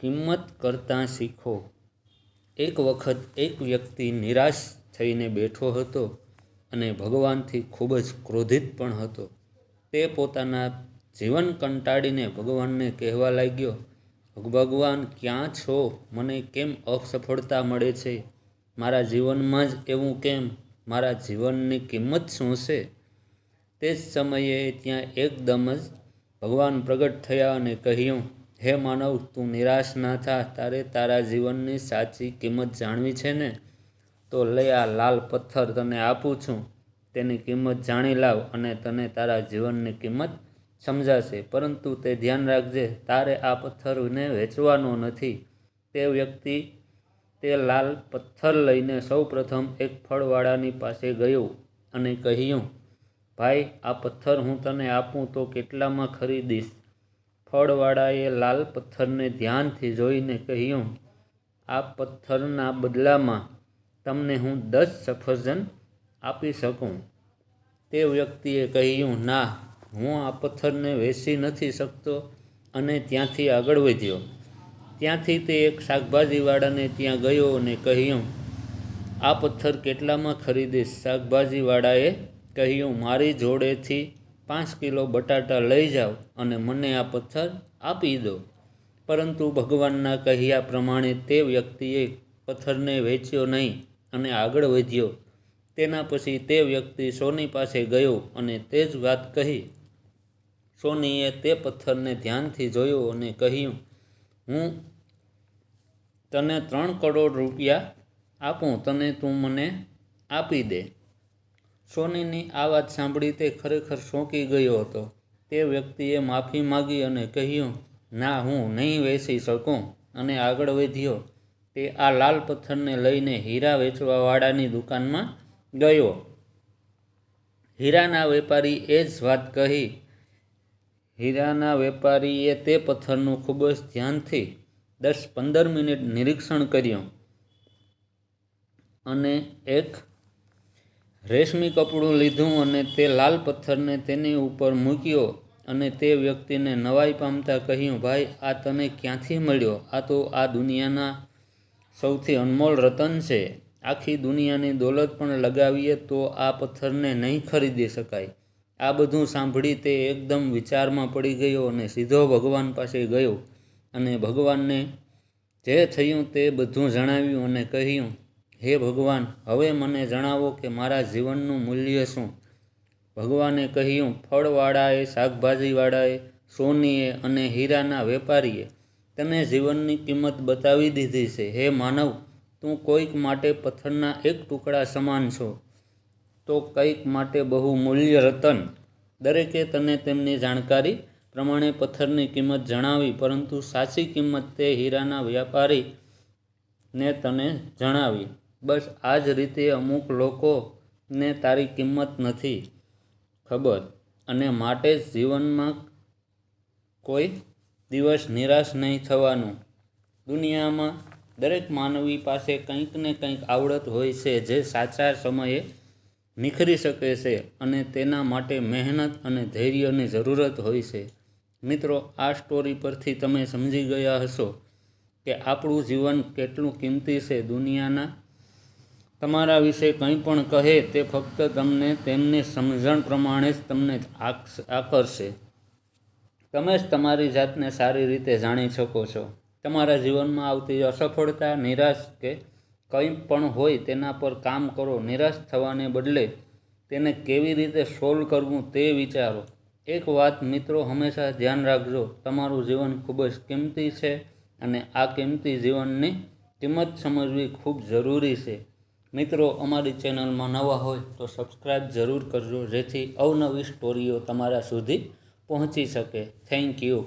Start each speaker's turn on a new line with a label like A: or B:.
A: કિંમત કરતાં શીખો. એક વખત એક વ્યક્તિ નિરાશ થઈને બેઠો હતો અને ભગવાનથી ખૂબ જ ક્રોધિત પણ હતો. તે પોતાના જીવન કંટાળીને ભગવાનને કહેવા લાગ્યો, ભગવાન, ક્યાં છો? મને કેમ અસફળતા મળે છે? મારા જીવનમાં જ એવું કેમ? મારા જીવનની કિંમત શું છે? તે જ સમયે ત્યાં એકદમ જ ભગવાન પ્રગટ થયા અને કહ્યું હે માનવ, તું નિરાશ ના થા, તારે તારા જીવનની સાચી કિંમત જાણવી છે ને? તો લઈ આ લાલ પથ્થર તને આપું છું. તેની કિંમત જાણી લાવ અને તને તારા જીવનની કિંમત સમજાશે. પરંતુ તે ધ્યાન રાખજે, તારે આ પથ્થરને વેચવાનો નથી. તે વ્યક્તિ, તે લાલ પથ્થર લઈને સૌપ્રથમ એક ફળવાળાની પાસે ગયો અને કહ્યું, ભાઈ, આ પથ્થર હું તને આપું તો કેટલામાં ખરીદીશ? ફળવાળાએ લાલ પથ્થરને ધ્યાનથી જોઈને કહ્યું, આ પથ્થરના બદલામાં તમને હું દસ સફરજન આપી શકું. તે વ્યક્તિએ કહ્યું, ના, હું આ પથ્થરને વેચી નથી શકતો અને ત્યાંથી આગળ વધ્યો. ત્યાંથી તે એક શાકભાજીવાળાને ત્યાં ગયો અને કહ્યું, આ પથ્થર કેટલામાં ખરીદીશ? શાકભાજીવાળાએ કહ્યું, મારી જોડેથી પાંચ કિલો બટાટા લઈ જાઓ અને મને આ પથ્થર આપી દો. પરંતુ ભગવાનના કહ્યા પ્રમાણે તે વ્યક્તિએ પથ્થરને વેચ્યો નહીં અને આગળ વધ્યો. તેના પછી તે વ્યક્તિ સોની પાસે ગયો અને તે જ વાત કહી. સોનીએ તે પથ્થરને ધ્યાનથી જોયો અને કહ્યું, હું તને ત્રણ કરોડ રૂપિયા આપું, તને તું મને આપી દે. સોનીની આ વાત સાંભળી તે ખરેખર શોંકી ગયો હતો. તે વ્યક્તિએ માફી માગી અને કહ્યું, ના, હું નહીં વેચી શકું. અને આગળ વધ્યો, તે આ લાલ પથ્થરને લઈને હીરા વેચવાવાળાની દુકાનમાં ગયો. હીરાના વેપારી એ જ વાત કહી. હીરાના વેપારીએ તે પથ્થરનું ખૂબ જ ધ્યાનથી દસ પંદર મિનિટ નિરીક્ષણ કર્યું અને એક રેશમી કપડું લીધું અને તે લાલ પથ્થરને તેની ઉપર મૂક્યો અને તે વ્યક્તિને નવાઈ પામતા કહ્યું, ભાઈ, આ તને ક્યાંથી મળ્યો? આ તો આ દુનિયાના સૌથી અનમોલ રતન છે. આખી દુનિયાની દોલત પણ લગાવીએ તો આ પથ્થરને નહીં ખરીદી શકાય. આ બધું સાંભળી તે એકદમ વિચારમાં પડી ગયો અને સીધો ભગવાન પાસે ગયો અને ભગવાનને જે થયું તે બધું જણાવ્યું અને કહ્યું હે ભગવાન, હવે મને જણાવો કે મારા જીવનનું મૂલ્ય શું? ભગવાને કહ્યું, ફળવાળાએ, શાકભાજીવાળાએ, સોનીએ અને હીરાના વેપારીએ તને જીવનની કિંમત બતાવી દીધી છે. હે માનવ, તું કોઈક માટે પથ્થરના એક ટુકડા સમાન છો. તો કંઈક માટે બહુ મૂલ્ય રતન દરેકે તને તેમની જાણકારી પ્રમાણે પથ્થરની કિંમત જણાવી, પરંતુ સાચી કિંમત તે હીરાના વ્યાપારી ને તને જણાવી. બસ આ જ રીતે અમુક લોકોને તારી કિંમત નથી ખબર અને માટે જ જીવનમાં કોઈ દિવસ નિરાશ નહીં થવાનું. દુનિયામાં દરેક માનવી પાસે કંઈક ને કંઈક આવડત હોય છે જે સાચા સમયે નિખરી શકે છે અને તેના માટે મહેનત અને ધૈર્યની જરૂરત હોય છે. મિત્રો, આ સ્ટોરી પરથી તમે સમજી ગયા હશો કે આપણું જીવન કેટલું કિંમતી છે દુનિયાના તમારા વિશે કંઈ પણ કહે તે ફક્ત તમને તેમની સમજણ પ્રમાણે જ તમને આકર્ષે. તમે જ તમારી જાતને સારી રીતે જાણી શકો છો. તમારા જીવનમાં આવતી અસફળતા, નિરાશ કે કંઈ પણ હોય તેના પર કામ કરો. નિરાશ થવાને બદલે તેને કેવી રીતે સોલ્વ કરવું તે વિચારો. એક વાત મિત્રો હંમેશા ધ્યાન રાખજો. તમારું જીવન ખૂબ જ કિંમતી છે અને આ કિંમતી જીવનની કિંમત સમજવી ખૂબ જરૂરી છે. મિત્રો, અમારી ચેનલમાં નવા હોય તો સબસ્ક્રાઈબ જરૂર કરજો, જેથી અવનવી સ્ટોરીઓ તમારા સુધી પહોંચી શકે. Thank you